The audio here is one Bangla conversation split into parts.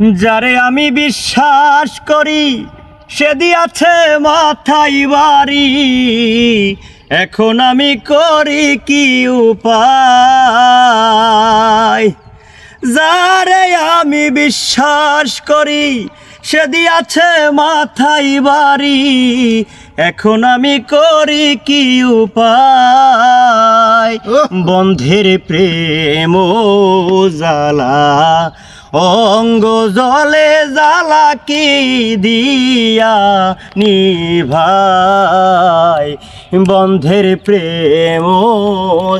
যারে আমি বিশ্বাস করি সে দিয়াছে মাথায় বাড়ি। এখন আমি করি কি উপায়? যারে আমি বিশ্বাস করি সে দিয়াছে মাথায় বাড়ি। এখন আমি করি কি উপায়? বন্ধের প্রেম জালা অঙ্গ জলে জালা কি দিয়া নিভাই? বন্ধের প্রেম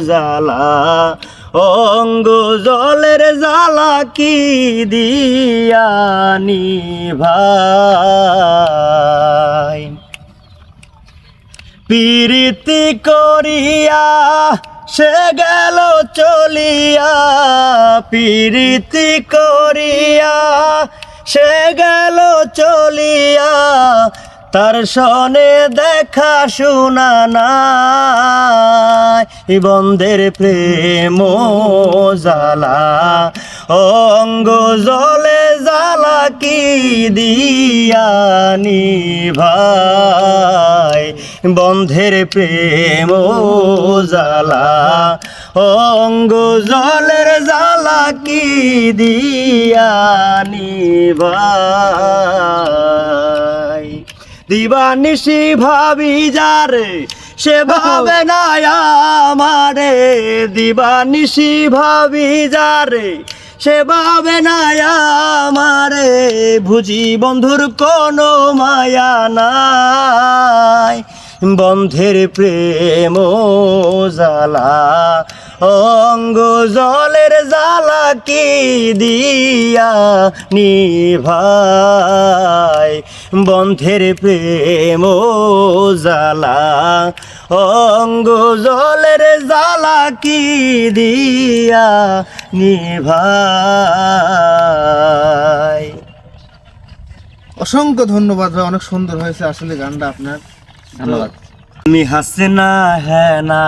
জ্বালা, অঙ্গ জলের জালা কি দিয়া নিভাই? প্রীতি করিয়া সে গেল চলিয়া প্রীতি করিয়া, সে গেল চলিয়া। তার সনে দেখা শোনা নাই, বন্ধের প্রেম জালা অঙ্গ জলে জালা কি দিয়া নিভাই বন্ধের প্রেম জালা অঙ্গ জলের জালা কি দিয়া নিভাই দিবানিশি ভাবি যারে, সে ভাবে না আমারে। দিবানিশি ভাবি যারে সে ভাবে না আমারে ভুজি বন্ধুর কোনো মায়া নাই। বন্ধের প্রেম জালা অঙ্গ জলের জালা কি দিয়া নিভাই বন্ধের প্রেম জালা অঙ্গ জলের জ্বালা কি দিয়া নিভাই অসংখ্য ধন্যবাদ ভাই অনেক সুন্দর হয়েছে আসলে গানটা আপনার। ধন্যবাদ আমি হাসনা হ্যাঁ না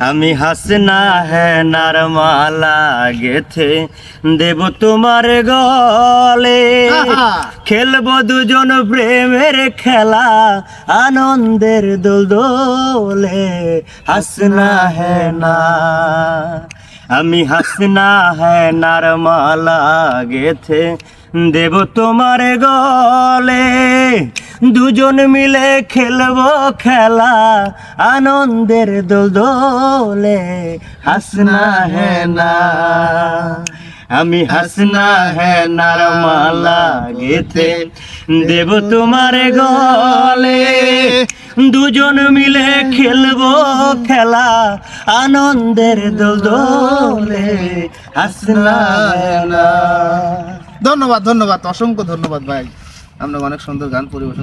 আমি হাসনা হ্যাঁ নার মালা গেথে দেব তোমার গলে! খেলব দুজন প্রেমের খেলা আনন্দের দোল দোলে। হাসনা হ্যাঁ না আমি হাসনা হ্যাঁ নার মালা গেথে দেব তোমার গলে। দুজন মিলে খেলব খেলা, আনন্দের দোল হাসনা হ্যাঁ না আমি হাসনা হ্যাঁ নার মালা গেতে দেব তোমার গলে। দুজন মিলে খেলব খেলা, আনন্দের দোল হাসনা ধন্যবাদ ধন্যবাদ, অসংখ্য ধন্যবাদ ভাই। আমরা অনেক সুন্দর গান পরিবেশন